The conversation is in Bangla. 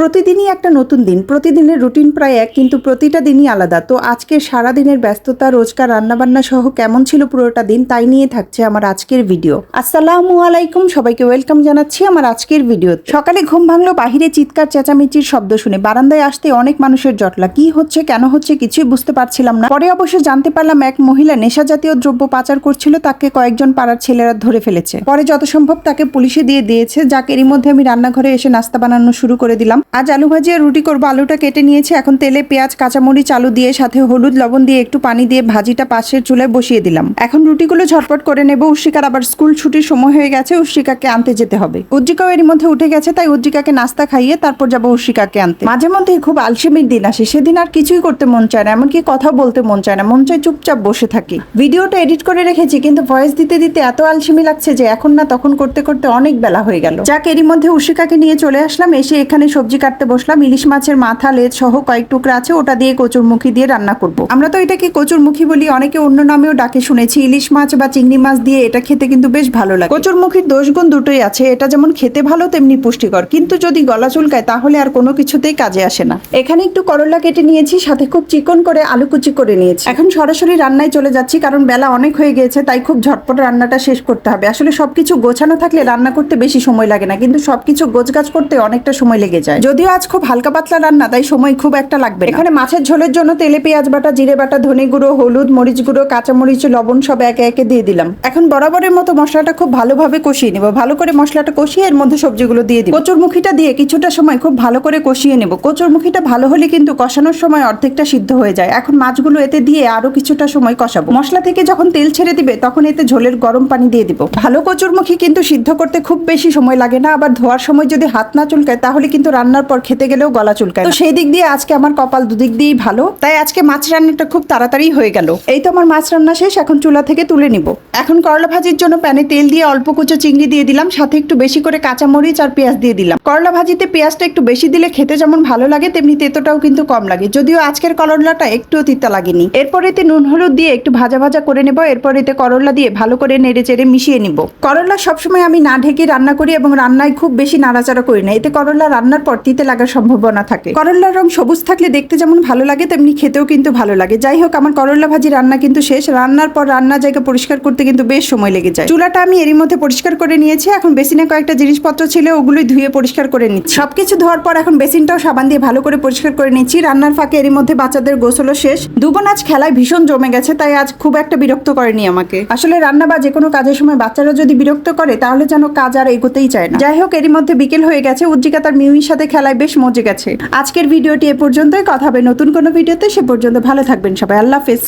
প্রতিদিনই একটা নতুন দিন। প্রতিদিনের রুটিন প্রায় এক, কিন্তু প্রতিটা দিনই আলাদা। তো আজকে সারা দিনের ব্যস্ততা, রোজকার রান্নাবান্না সহ কেমন ছিল পুরোটা দিন, তাই নিয়ে থাকছে আমার আজকের ভিডিও। আসসালামু আলাইকুম, সবাইকে ওয়েলকাম জানাচ্ছি আমার আজকের ভিডিও। সকালে ঘুম ভাঙলো, বাহিরে চিৎকার, চেঁচামেচির শব্দ শুনে। বারান্দায় আসতে অনেক মানুষের জটলা। কি হচ্ছে, কেন হচ্ছে, কিছুই বুঝতে পারছিলাম না। পরে অবশ্য জানতে পারলাম, এক মহিলা নেশা জাতীয় দ্রব্য পাচার করছিল, তাকে কয়েকজন পাড়ার ছেলেরা ধরে ফেলেছে। পরে যত সম্ভব তাকে পুলিশে দিয়ে দিয়েছে, যাকে এরই মধ্যে আমি রান্নাঘরে এসে নাস্তা বানানো শুরু করে দিলাম। আজ আলু ভাজি আর রুটি করব। আলুটা কেটে নিয়েছি। এখন তেলে পেঁয়াজ, কাঁচামরিচ, আলু দিয়ে সাথে হলুদ, লবণ দিয়ে একটু পানি দিয়ে ভাজিটা পাশের চুলায় বসিয়ে দিলাম। এখন রুটিগুলো ঝটপট করে নেব। উর্শিকার আবার স্কুল ছুটির সময় হয়ে গেছে। উর্শিকাকে আনতে যেতে হবে। উজ্জিকাও এর মধ্যে উঠে গেছে, তাই উজ্জিকাকে নাস্তা খাইয়ে তারপর যাব উর্শিকাকে আনতে। মাঝে মধ্যে খুব আলসেমির দিন আসে। সেদিন আর কিছুই করতে মন চায় না, এমনকি কথা বলতে মন চায় না। মন চায় চুপচাপ বসে থাকি। ভিডিওটা এডিট করে রেখেছি, কিন্তু ভয়েস দিতে দিতে এত আলসেমি লাগছে যে এখন না, তখন করতে করতে অনেক বেলা হয়ে গেল। যাক, এরই মধ্যে উর্শিকাকে নিয়ে চলে আসলাম। এসে এখানে সবজি কাটতে বসলাম, ইলিশ মাছের মাথা, লেজ সহ কয়েক টুকরা আছে, ওটা দিয়ে কচুরমুখী দিয়ে রান্না করব। আমরা তো এটাকে কচুরমুখী বলি, অনেকে অন্য নামেও ডাকে, শুনেছি ইলিশ মাছ বা চিংড়ি মাছ দিয়ে এটা খেতে কিন্তু বেশ ভালো লাগে। কচুরমুখীর দোষগুণ দুটোই আছে, এটা যেমন খেতে ভালো, তেমনি পুষ্টিকর। কিন্তু যদি গলা চুলকায়, তাহলে আর কোনো কিছুতেই কাজে আসে না। এখানে একটু করলা কেটে নিয়েছি, সাথে খুব চিকন করে আলু কুচি করে নিয়েছি। এখন সরাসরি রান্নায় চলে যাচ্ছি, কারণ বেলা অনেক হয়ে গিয়েছে, তাই খুব ঝটপট রান্নাটা শেষ করতে হবে। আসলে সবকিছু গোছানো থাকলে রান্না করতে বেশি সময় লাগে না, কিন্তু সবকিছু গোছগাছ করতে অনেকটা সময় লেগে যায়। যদিও আজ খুব হালকা পাতলা রান্না তাই সময় খুব একটা লাগবে না। এখানে মাছের ঝোলের জন্য তেলে পেঁয়াজ বাটা জিরে বাটা ধনে গুঁড়ো হলুদ মরিচ গুঁড়ো কাঁচামরিচ লবণ সব একে একে দিয়ে দিলাম। এখন বরাবরের মতো মশলাটা খুব ভালোভাবে কষিয়ে নেব। ভালো করে মশলাটা কষিয়ে এর মধ্যে সবজিগুলো দিয়ে দিব। কচুরমুখীটা দিয়ে কিছুটা সময় খুব ভালো করে কষিয়ে নেব। কচুরমুখীটা ভালো হলে কিন্তু কষানোর সময় অর্ধেকটা সিদ্ধ হয়ে যায়। এখন মাছগুলো এতে দিয়ে আরও কিছুটা সময় কষাবো। মশলা থেকে যখন তেল ছেড়ে দিবে তখন এতে ঝোলের গরম পানি দিয়ে দিব। ভালো কচুরমুখী কিন্তু সিদ্ধ করতে খুব বেশি সময় লাগে না। আবার ধোয়ার সময় যদি হাত না চুলকায় তাহলে কিন্তু রান্নার পর খেতে গেলেও গলা চুলকায় তো সেই দিক দিয়ে আজকে আমার কপাল দুদিক দিয়েই ভালো। তাই আজকে মাছ রান্নাটা খুব তাড়াতাড়ি হয়ে গেল। এই তো আমার মাছ রান্না শেষ এখন চুলা থেকে তুলে নিব। এখন করলা ভাজির জন্য প্যানে তেল দিয়ে অল্প কুচো চিংড়ি দিয়ে দিলাম সাথে একটু বেশি করে কাঁচা মরিচ আর পেঁয়াজ দিয়ে দিলাম। করলা ভাজিতে পেঁয়াজটা একটু বেশি দিলে খেতে যেমন ভালো লাগে তেমনি তেতোটাও কিন্তু কম লাগে। যদিও আজকের করলাটা একটুও তিতা লাগেনি। এরপর এতে নুন হলুদ দিয়ে একটু ভাজা ভাজা করে নেব। এরপর এতে করলা দিয়ে ভালো করে নেড়ে চেড়ে মিশিয়ে নিব। করলা সবসময় আমি না ঢেকে রান্না করি এবং রান্নায় খুব বেশি নাড়াচাড়া করি না। এতে করলা রান্নার পর তিতে লাগার সম্ভাবনা থাকে। করলার রং সবুজ থাকলে দেখতে যেমন ভালো লাগে, তেমনি খেতেও কিন্তু ভালো লাগে। যাই হোক, আমার করলা ভাজি রান্না কিন্তু শেষ। রান্নার পর রান্না জায়গা পরিষ্কার করতে কিন্তু বেশ সময় লেগে যায়। চুলাটা আমি এরই মধ্যে পরিষ্কার করে নিয়েছি। এখন বেসিনে কয়েকটা জিনিসপত্র ছিল, ওগুলোই ধুয়ে পরিষ্কার করে নিচ্ছি। সবকিছু ধোয়ার পর এখন বেসিনটাও সাবান দিয়ে ভালো করে পরিষ্কার করে নিচ্ছি। রান্নার ফাঁকে এরই মধ্যে বাচ্চাদের গোসলও শেষ। দুবোন আজ খেলায় ভীষণ জমে গেছে, তাই আজ খুব একটা বিরক্ত করেনি আমাকে। আসলে রান্না বা যে কোনো কাজের সময় বাচ্চারা যদি বিরক্ত করে, তাহলে যেন কাজ আর এগোতেই চায় না। যাই হোক, এরই মধ্যে বিকেল হয়ে গেছে। উজ্জিকা তার মিউইর সাথে খেলায় বেশ মজে গেছে। আজকের ভিডিওটি এ পর্যন্তই। কথা হবে নতুন কোনো ভিডিওতে। সে পর্যন্ত ভালো থাকবেন সবাই। আল্লাহ হাফেজ।